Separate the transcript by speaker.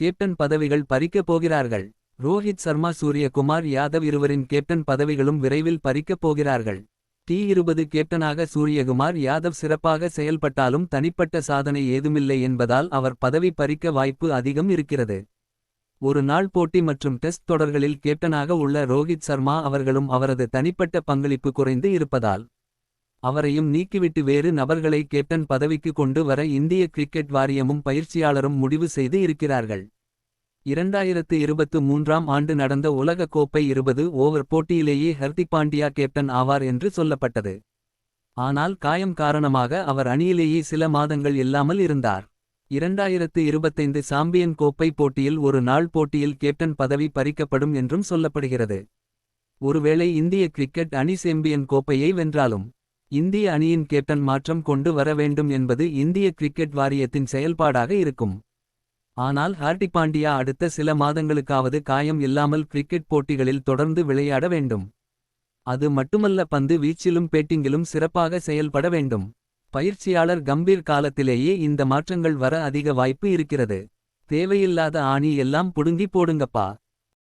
Speaker 1: Captain பதவிகள் பறிக்கப் போகிறார்கள். ரோஹித் சர்மா சூரியகுமார் யாதவ் இருவரின் கேப்டன் பதவிகளும் விரைவில் பறிக்கப் போகிறார்கள். டி இருபது கேப்டனாக சூரியகுமார் யாதவ் சிறப்பாக செயல்பட்டாலும் தனிப்பட்ட சாதனை ஏதுமில்லை என்பதால் அவர் பதவி பறிக்க வாய்ப்பு அதிகம் இருக்கிறது. ஒரு நாள் போட்டி மற்றும் டெஸ்ட் தொடர்களில் கேப்டனாக உள்ள ரோஹித் சர்மா அவர்களும் அவரது தனிப்பட்ட பங்களிப்பு குறைந்து இருப்பதால் அவரையும் நீக்கிவிட்டு வேறு நபர்களை கேப்டன் பதவிக்கு கொண்டு வர இந்திய கிரிக்கெட் வாரியமும் பயிற்சியாளரும் முடிவு செய்து இருக்கிறார்கள். இரண்டாயிரத்து இருபத்து மூன்றாம் ஆண்டு நடந்த உலக கோப்பை இருபது ஓவர் போட்டியிலேயே ஹர்திக் பாண்டியா கேப்டன் ஆவார் என்று சொல்லப்பட்டது. ஆனால் காயம் காரணமாக அவர் அணியிலேயே சில மாதங்கள் இல்லாமல் இருந்தார். இரண்டாயிரத்து இருபத்தைந்து சாம்பியன் கோப்பை போட்டியில் ஒரு நாள் போட்டியில் கேப்டன் பதவி பறிக்கப்படும் என்றும் சொல்லப்படுகிறது. ஒருவேளை இந்திய கிரிக்கெட் அணி சேம்பியன் கோப்பையை வென்றாலும் இந்திய அணியின் கேப்டன் மாற்றம் கொண்டு வர வேண்டும் என்பது இந்திய கிரிக்கெட் வாரியத்தின் செயல்பாடாக இருக்கும். ஆனால் ஹார்டிக் பாண்டியா அடுத்த சில மாதங்களுக்காவது காயம் இல்லாமல் கிரிக்கெட் போட்டிகளில் தொடர்ந்து விளையாட வேண்டும். அது மட்டுமல்ல பந்து வீச்சிலும் பேட்டிங்கிலும் சிறப்பாக செயல்பட வேண்டும். பயிற்சியாளர் கம்பீர் காலத்திலேயே இந்த மாற்றங்கள் வர அதிக வாய்ப்பு இருக்கிறது. தேவையில்லாத ஆணி எல்லாம் புடுங்கி போடுங்கப்பா.